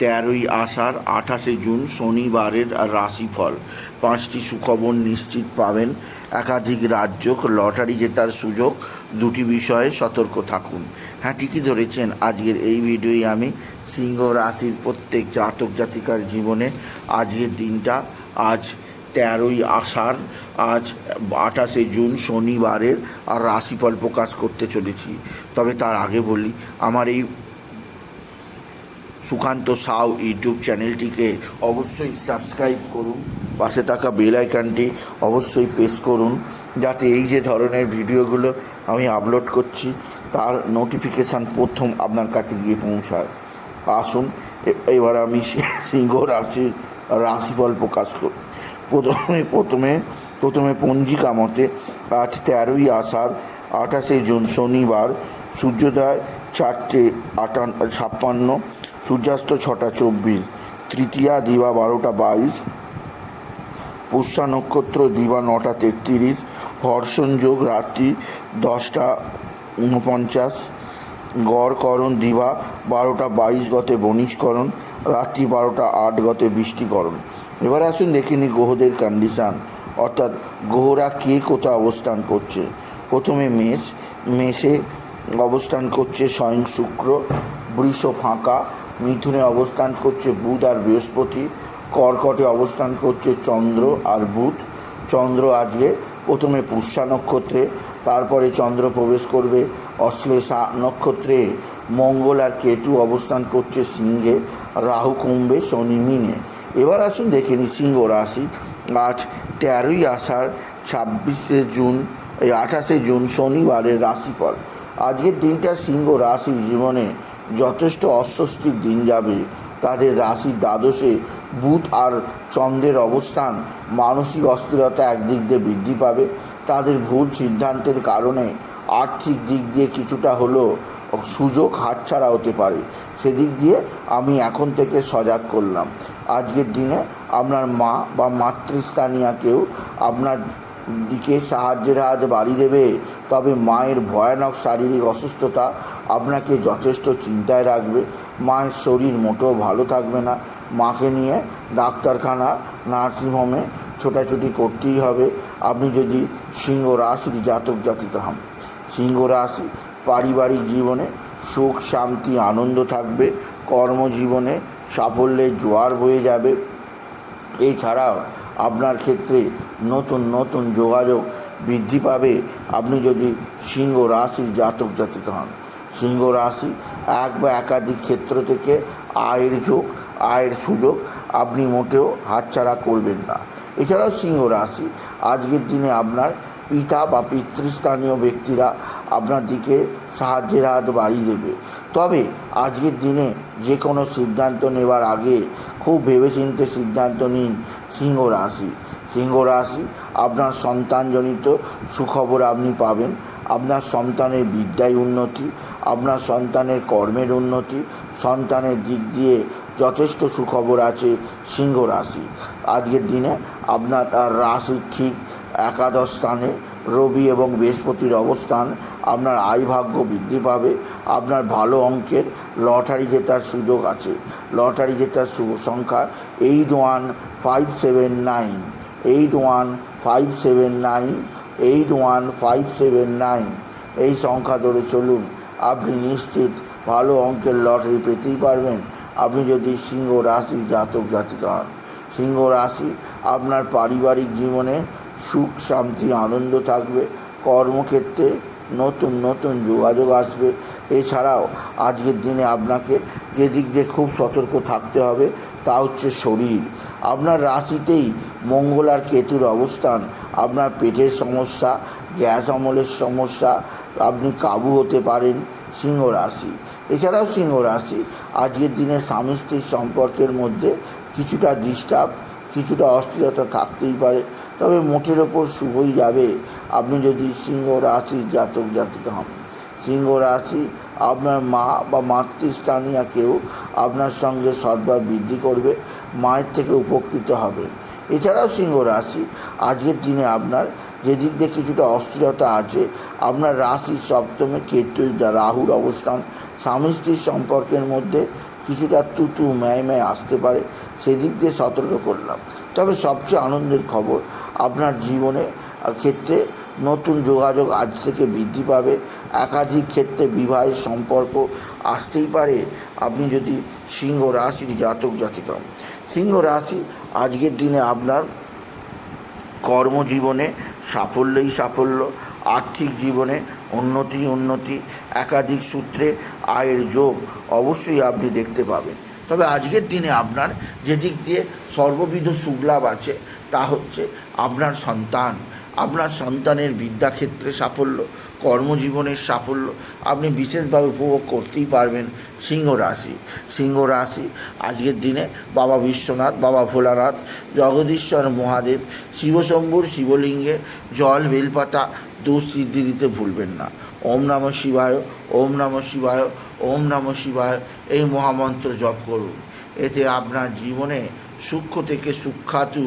তেরোই আষাঢ়, আঠাশে জুন, শনিবারের রাশিফল। পাঁচটি সুখবর নিশ্চিত পাবেন। একাধিক রাজ্য লটারি জেতার সুযোগ। দুটি বিষয়ে সতর্ক থাকুন। হ্যাঁ ঠিকই ধরেছেন। আজকের এই ভিডিওই আমি সিংহ রাশির প্রত্যেক জাতক জাতিকার জীবনে আজকের দিনটা। আজ তেরোই আষাঢ়, আজ আঠাশে জুন, শনিবারের আর রাশিফল প্রকাশ করতে চলেছি। তবে তার আগে বলি, আমার এই সুকান্ত সাউ ইউটিউব চ্যানেলটিকে অবশ্যই সাবস্ক্রাইব করুন, পাশে থাকা বেল আইকনটি অবশ্যই প্রেস করুন, যাতে এই যে ধরনের ভিডিওগুলো আমি আপলোড করছি, তার নোটিফিকেশান প্রথম আপনার কাছে গিয়ে পৌঁছায়। আসুন এবার আমি সিংহ রাশি, রাশিফল প্রকাশ করি। প্রথমে প্রথমে প্রথমে পঞ্জিকা মতে আজ তেরোই আষাঢ়, আঠাশে জুন শনিবার, সূর্যোদয় চারটে আটান্ন ছাপ্পান্ন সূর্যাস্ত ছটা চব্বিশ, তৃতীয়া দিবা বারোটা বাইশ, পুষ্যা নক্ষত্র দিবা নটা তেত্রিশ, হর্ষণ যোগ রাত্রি দশটা উনপঞ্চাশ গড়করণ দিবা বারোটা বাইশ গতে বণিজকরণ রাত্রি বারোটা আট গতে বৃষ্টিকরণ। এবার আসুন দেখে নিই গ্রহদের কন্ডিশান অর্থাৎ গ্রহরা কে কোথায় অবস্থান করছে? প্রথমে মেষ, মেষে অবস্থান করছে স্বয়ং শুক্র, বৃষ ফাঁকা মিথুনে অবস্থান করছে বুধ আর বৃহস্পতি, কর্কটে অবস্থান করছে চন্দ্র আর বুধ। চন্দ্র আজকে প্রথমে পুষ্যা নক্ষত্রে, তারপরে চন্দ্র প্রবেশ করবে অশ্লেষা নক্ষত্রে। মঙ্গল আর কেতু অবস্থান করছে সিংহে, রাহু কুম্ভে, শনি মিনে। এবার আসুন দেখে নিই সিংহ রাশি। আজ তেরোই আষাঢ়, ছাব্বিশে জুন, এই আঠাশে জুন শনিবারের রাশিফল। আজকের দিনটা সিংহ রাশির জীবনে যথেষ্ট অস্বস্তির দিন যাবে। তাদের রাশির দ্বাদশে বুধ আর চন্দ্রের অবস্থান মানসিক অস্থিরতা একদিক দিয়ে বৃদ্ধি পাবে। তাদের ভুল সিদ্ধান্তের কারণে আর্থিক দিক দিয়ে কিছুটা হলেও সুযোগ হাতছাড়া হতে পারে। সেদিক দিয়ে আমি এখন থেকে সজাগ করলাম। আজকের দিনে আপনার মা বা মাতৃস্থানীয় কেউ আপনার দিকে সাহায্যের হাত বাড়ি দেবে, তবে মায়ের ভয়ানক শারীরিক অসুস্থতা আপনাকে যথেষ্ট চিন্তায় রাখবে। মায়ের শরীর মোটেও ভালো থাকবে না। মাকে নিয়ে ডাক্তারখানা, নার্সিংহোমে ছোটাছুটি করতেই হবে। আপনি যদি সিংহ রাশির জাতক জাতিকা হন সিংহ রাশি পারিবারিক জীবনে সুখ, শান্তি, আনন্দ থাকবে। কর্মজীবনে সাফল্যের জোয়ার বয়ে যাবে। এছাড়াও আপনার ক্ষেত্রে নতুন নতুন যোগাযোগ বৃদ্ধি পাবে। আপনি যদি সিংহ রাশির জাতক জাতিকা হন সিংহ রাশি, এক বা একাধিক ক্ষেত্র থেকে আয়ের যোগ, আয়ের সুযোগ আপনি মোটেও হাতছাড়া করবেন না। এছাড়াও সিংহ রাশি, আজকের দিনে আপনার পিতা বা পিতৃস্থানীয় ব্যক্তিরা আপনার দিকে সাহায্যের হাত বাড়িয়ে দেবে। তবে আজকের দিনে যে কোনো সিদ্ধান্ত নেওয়ার আগে খুব ভেবেচিন্তে সিদ্ধান্ত নিন সিংহ রাশি। সিংহ রাশি, আপনার সন্তানজনিত সুখবর আপনি পাবেন। আপনার সন্তানের বিদ্যায় উন্নতি আপনার সন্তানের কর্মের উন্নতি, সন্তানের দিক দিয়ে যথেষ্ট সুখবর আছে সিংহ রাশি। আজকের দিনে আপনার রাশির ঠিক একাদশ স্থানে, রবি এবং বৃহস্পতির অবস্থান আপনার আয় ভাগ্য বৃদ্ধি পাবে। আপনার ভালো অঙ্কের লটারি জেতার সুযোগ আছে। লটারি জেতার শুভ সংখ্যা eight one five seven nine, eight one five seven nine, eight one five seven nine. এই সংখ্যা ধরে চলুন। আপনি নিশ্চিত ভালো অঙ্কের লটারি পেতেই পারবেন। আপনি যদি সিংহ রাশি জাতক জাতিকা হন, সিংহ রাশি আপনার পারিবারিক জীবনে সুখ, শান্তি, আনন্দ থাকবে, কর্মক্ষেত্রে নতুন নতুন যোগাযোগ আসবে। এছাড়াও আজকের দিনে আপনাকে যে দিক দিয়ে খুব সতর্ক থাকতে হবে, তা হচ্ছে শরীর। আপনার রাশিতেই মঙ্গল আর কেতুর অবস্থান, আপনার পেটের সমস্যা গ্যাস অমলের সমস্যা আপনি কাবু হতে পারেন সিংহ রাশি। এছাড়াও সিংহ রাশি, আজকের দিনে স্বামী স্ত্রীর সম্পর্কের মধ্যে কিছুটা ডিস্টার্ব কিছুটা অস্থিরতা থাকতেই পারে। তবে মোটের ওপর শুভই যাবে। আপনি যদি সিংহ রাশির জাতক জাতিকা হন, সিংহ রাশি আপনার মা বা মাতৃস্থানীয় কেউ আপনার সঙ্গে সদ্ভাব বৃদ্ধি করবে, মায়ের থেকে উপকৃত হবে। এছাড়াও সিংহ রাশি, আজকের দিনে আপনার যেদিক দিয়ে কিছুটা অস্থিরতা আছে, আপনার রাশির সপ্তমে কেতু রাহুর অবস্থান। স্বামী স্ত্রীর সম্পর্কের মধ্যে কিছুটা তুতু ম্যায় ম্যায় আসতে পারে, সেদিক দিয়ে সতর্ক করলাম। তবে সবচেয়ে আনন্দের খবর, আপনার জীবনে ক্ষেত্রে নতুন যোগাযোগ আজ থেকে বৃদ্ধি পাবে। একাধিক ক্ষেত্রে বিবাহের সম্পর্ক আসতেই পারে। আপনি যদি সিংহ রাশির জাতক জাতিকা। সিংহ রাশি আজকের দিনে আপনার কর্মজীবনে সাফল্যই সাফল্য, আর্থিক জীবনে উন্নতি উন্নতি, একাধিক সূত্রে আয়ের যোগ অবশ্যই আপনি দেখতে পাবেন। তবে আজকের দিনে আপনার যেদিক দিয়ে সর্ববিধ সুখলাভ আছে, তা হচ্ছে আপনার সন্তান। আপনার সন্তানের বিদ্যাক্ষেত্রে সাফল্য, কর্মজীবনের সাফল্য আপনি বিশেষভাবে উপভোগ করতেই পারবেন সিংহ রাশি। সিংহ রাশি আজকের দিনে বাবা বিশ্বনাথ, বাবা ভোলানাথ, জগদীশ্বর মহাদেব, শিবশম্ভুর শিবলিঙ্গে জল, বেলপাতা, দোষ সিদ্ধি দিতে ভুলবেন না। ওম নম শিবায়, ওম নম শিবায়, ওম নম শিবায় এই মহামন্ত্র জপ করুন। এতে আপনার জীবনে সূক্ষ্ম থেকে সূক্ষাতু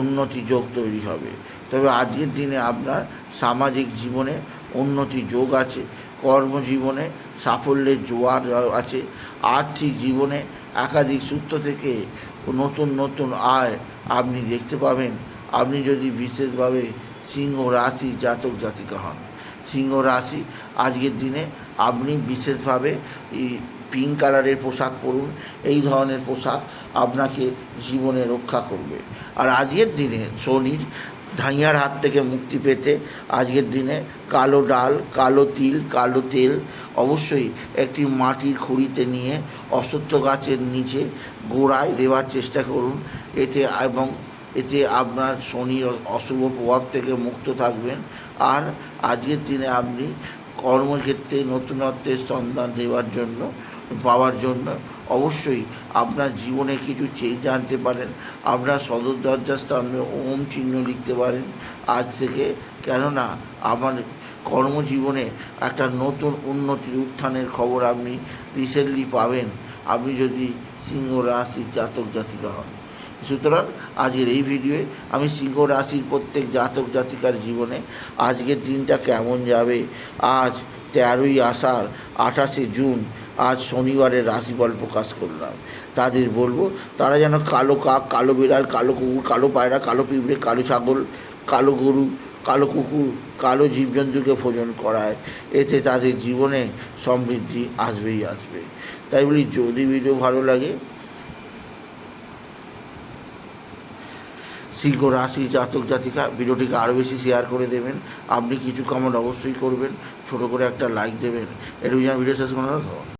উন্নতি যোগ তৈরি হবে। তবে আজকের দিনে আপনার সামাজিক জীবনে উন্নতি যোগ আছে, কর্মজীবনে সাফল্যের জোয়ার আছে, আর্থিক জীবনে একাধিক সূত্র থেকে নতুন নতুন আয় আপনি দেখতে পাবেন। আপনি যদি বিশেষভাবে সিংহ রাশি জাতক জাতিকা হন, সিংহ রাশি আজকের দিনে আপনি বিশেষভাবে পিঙ্ক কালারের পোশাক পরুন, এই ধরনের পোশাক আপনাকে জীবনে রক্ষা করবে। আর আজকের দিনে শনির ধাইয়ার হাত থেকে মুক্তি পেতে আজকের দিনে কালো ডাল, কালো তিল, কালো তেল অবশ্যই একটি মাটির খুঁড়িতে নিয়ে অসত্য গাছের নিচে গোড়ায় দেওয়ার চেষ্টা করুন। এতে এবং এতে আপনার শনির অশুভ প্রভাব থেকে মুক্ত থাকবেন। আর আজকের দিনে আপনি কর্মক্ষেত্রে নতুনত্বের সন্ধান দেওয়ার জন্য, পাওয়ার জন্য অবশ্যই আপনার জীবনে কিছু চেঞ্জ আনতে পারেন। আপনার সদর দরজার সামনে ওম চিহ্ন লিখতে পারেন। আজ থেকে কেননা আমার কর্মজীবনে একটা নতুন উন্নতির উত্থানের খবর আপনি রিসেন্টলি পাবেন। আপনি যদি সিংহ রাশির জাতক জাতিকা হন। সুতরাং আজকের এই ভিডিওয়ে আমি সিংহ রাশির প্রত্যেক জাতক জাতিকার জীবনে আজকের দিনটা কেমন যাবে? আজ তেরোই আষাঢ়, আঠাশে জুন আজ শনিবারের রাশিফল প্রকাশ করলাম। তাদের বলব, তারা যেন কালো কাক, কালো বিড়াল, কালো কুকুর, কালো পায়রা, কালো পিঁপড়ে, কালো ছাগল, কালো গরু, কালো কুকুর, কালো জীবজন্তুকে ভোজন করায়। এতে তাদের জীবনে সমৃদ্ধি আসবেই আসবে। তাই বলি, যদি ভিডিও ভালো লাগে, সিংহ রাশি জাতক জাতিকা, ভিডিওটিকে আরও বেশি শেয়ার করে দেবেন। আপনি কিছু কমেন্ট অবশ্যই করবেন। ছোট করে একটা লাইক দেবেন। এটুকু যেন ভিডিও শেষ করা